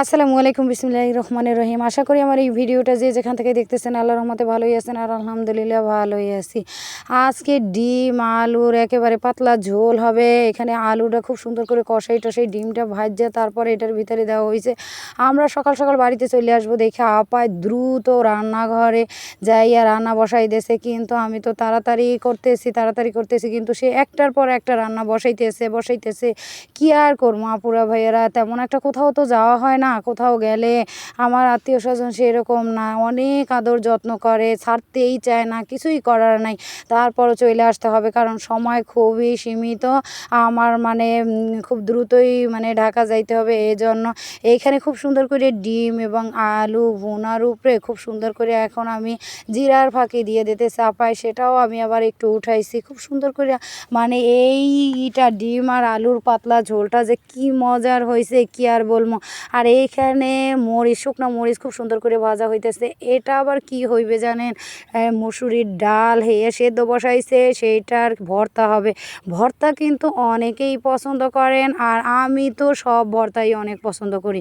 আসসালামু আলাইকুম বিসমিল্লাহ রহমানের রহিম। আশা করি আমার এই ভিডিওটা যে যেখান থেকে দেখতেছেন, আল্লাহ রহমতে ভালোই আছেন আর আলহামদুলিল্লাহ ভালোই আছি। আজকে ডিম, আলুর একেবারে পাতলা ঝোল হবে। এখানে আলুটা খুব সুন্দর করে কষাই টসাই ডিমটা ভাজছে তারপরে এটার ভিতরে দেওয়া হয়েছে। আমরা সকাল সকাল বাড়িতে চলে আসব দেখে আপায় দ্রুত রান্নাঘরে যাইয়া রান্না বসাই দিয়েছে। কিন্তু আমি তো তাড়াতাড়ি করতেছি তাড়াতাড়ি করতেছি, কিন্তু সে একটার পর একটা রান্না বসাইতেছে বসাইতেছে। কি আর করব, আপুরা ভাইয়েরা? তেমন একটা কোথাও তো যাওয়া হয় না। কোথাও গেলে আমার আত্মীয় স্বজন সেরকম না, অনেক আদর যত্ন করে, ছাড়তেই চায় না, কিছুই করার নাই। তারপরও চলে আসতে হবে, কারণ সময় খুবই সীমিত। আমার মানে খুব দ্রুতই মানে ঢাকা যাইতে হবে এই জন্য এইখানে খুব সুন্দর করে ডিম এবং আলু ভুনার উপরে খুব সুন্দর করে এখন আমি জিরার ফাঁকি দিয়ে দিতে চাপাই, সেটাও আমি আবার একটু উঠাইছি। খুব সুন্দর করে মানে এইটা ডিম আর আলুর পাতলা ঝোলটা যে কি মজার হয়েছে কি আর বলব? আর এইখানে মরিচ, শুকনো মরিচ খুব সুন্দর করে ভাজা হইতেছে। এটা আবার কি হইবে জানেন? মুসুরির ডাল হেয়ে সেদ্ধ বসাইছে, সেইটার ভর্তা হবে। ভর্তা কিন্তু অনেকেই পছন্দ করেন আর আমি তো সব ভর্তাই অনেক পছন্দ করি।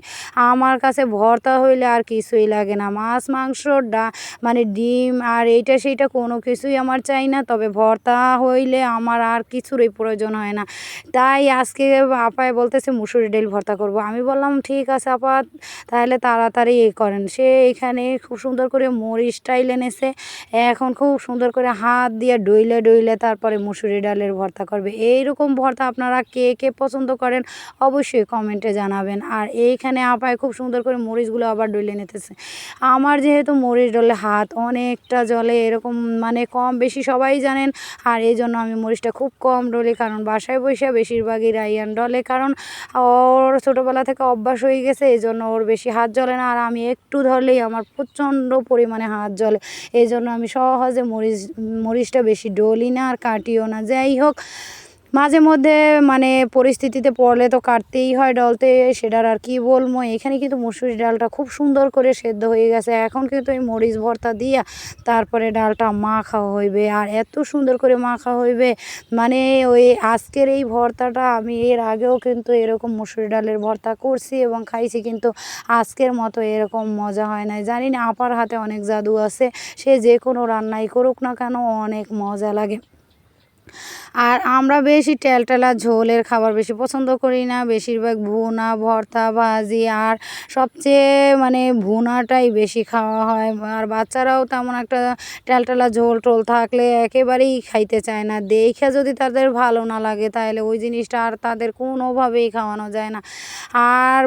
আমার কাছে ভর্তা হইলে আর কিছুই লাগে না। মাছ, মাংস, ডা মানে ডিম আর এইটা সেইটা কোনো কিছুই আমার চাই না, তবে ভর্তা হইলে আমার আর কিছুরই প্রয়োজন হয় না। তাই আজকে আপায় বলতেছে মুসুরি ডাল ভর্তা করব। আমি বললাম, ঠিক আছে আপা তাহলে তাড়াতাড়ি এ করেন। সে এখানে খুব সুন্দর করে মরিচ টাইল এনেছে। এখন খুব সুন্দর করে হাত দিয়ে ডইলে ডইলে তারপরে মুসুরি ডালের ভর্তা করবে। এইরকম ভর্তা আপনারা কে কে পছন্দ করেন অবশ্যই কমেন্টে জানাবেন। আর এইখানে আপায় খুব সুন্দর করে মরিচগুলো আবার ডইলে নিতেছে। আমার যেহেতু মরিচ ডলে হাত অনেকটা জলে এরকম মানে কম বেশি সবাই জানেন। আর এই জন্য আমি মরিচটা খুব কম ডলি, কারণ বাসায় বসে বেশিরভাগই রাইয়ান ডলে। কারণ ওর ছোটোবেলা থেকে অভ্যাস হয়ে গেছে এই জন্য ওর বেশি হাত জ্বলে না। আর আমি একটু ধরলেই আমার প্রচণ্ড পরিমাণে হাত জ্বলে। এই জন্য আমি সহজে মরিচ, মরিচটা বেশি ডলি না আর কাটিও না। যাই হোক মাঝে মধ্যে মানে পরিস্থিতিতে পড়লে তো কাটতেই হয় ডলতে, সেটার আর কি বলব? এখানে কিন্তু মুসুরি ডালটা খুব সুন্দর করে সেদ্ধ হয়ে গেছে। এখন কিন্তু এই মরিচ ভর্তা দিয়া তারপরে ডালটা মাখা হইবে। আর এত সুন্দর করে মাখা হইবে। মানে ওই আজকের এই ভর্তাটা আমি এর আগেও কিন্তু এরকম মুসুরি ডালের ভর্তা করছি এবং খাইছি কিন্তু আজকের মতো এরকম মজা হয় না জানি না, আপার হাতে অনেক জাদু আছে। সে যে কোনো রান্নাই করুক না কেন অনেক মজা লাগে। আর আমরা বেশি টেলটেলা ঝোলের খাবার বেশি পছন্দ করি না। বেশিরভাগ ভুনা, ভর্তা, ভাজি আর সবচেয়ে মানে ভুনাটাই বেশি খাওয়া হয়। আর বাচ্চারাও তেমন একটা টেলটেলা ঝোল টোল থাকলে একেবারেই খাইতে চায় না। দেখে যদি তাদের ভালো না লাগে তাহলে ওই জিনিসটা আর তাদের কোনোভাবেই খাওয়ানো যায় না। আর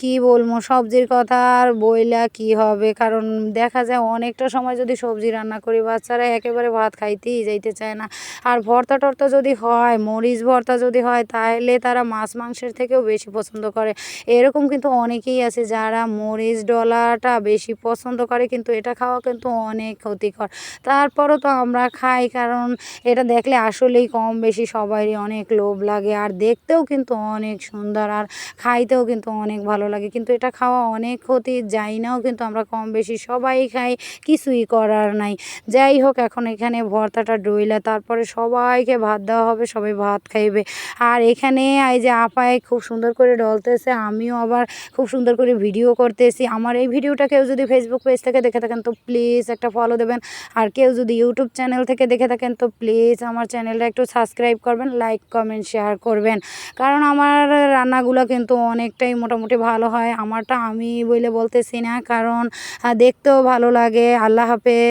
কি বলব, সবজির কথা আর বইলা কি হবে? কারণ দেখা যায় অনেকটা সময় যদি সবজি রান্না করি, বাচ্চারা একেবারে ভাত খাইতেই যাইতে চায় না। আর ভর্তা টর্তা যদি হয়, মরিচ ভর্তা যদি হয় তাহলে তারা মাছ মাংসের থেকেও বেশি পছন্দ করে। এরকম কিন্তু অনেকেই আছে যারা মরিচ ডলাটা বেশি পছন্দ করে, কিন্তু এটা খাওয়া কিন্তু অনেক ক্ষতিকর। তারপরও তো আমরা খাই, কারণ এটা দেখলে আসলেই কম বেশি সবারই অনেক লোভ লাগে, আর দেখতেও কিন্তু অনেক সুন্দর, আর খাইতেও কিন্তু অনেক ভালো লাগে। কিন্তু এটা খাওয়া অনেক ক্ষতি যাই নাও কিন্তু আমরা কম বেশি সবাই খাই, কিছুই করার নাই। যাই হোক, এখন এখানে ভর্তাটা ডইলা তারপরে সবাইকে ভাত দেওয়া হবে, সবাই ভাত খাইবে। আর এখানে এই যে আপায় খুব সুন্দর করে ডলতেছে, আমিও আবার খুব সুন্দর করে ভিডিও করতেছি। আমার এই ভিডিওটা কেউ যদি ফেসবুক পেজ থেকে দেখে থাকেন, তো প্লিজ একটা ফলো দেবেন। আর কেউ যদি ইউটিউব চ্যানেল থেকে দেখে থাকেন, তো প্লিজ আমার চ্যানেলটা একটু সাবস্ক্রাইব করবেন লাইক কমেন্ট শেয়ার করবেন। কারণ আমার রান্নাগুলো কিন্তু অনেকটাই মোটামুটি ভালো হয়। আমারটা আমি বলে বলতেছি না, কারণ দেখতেও ভালো লাগে। আল্লাহ হাফেজ।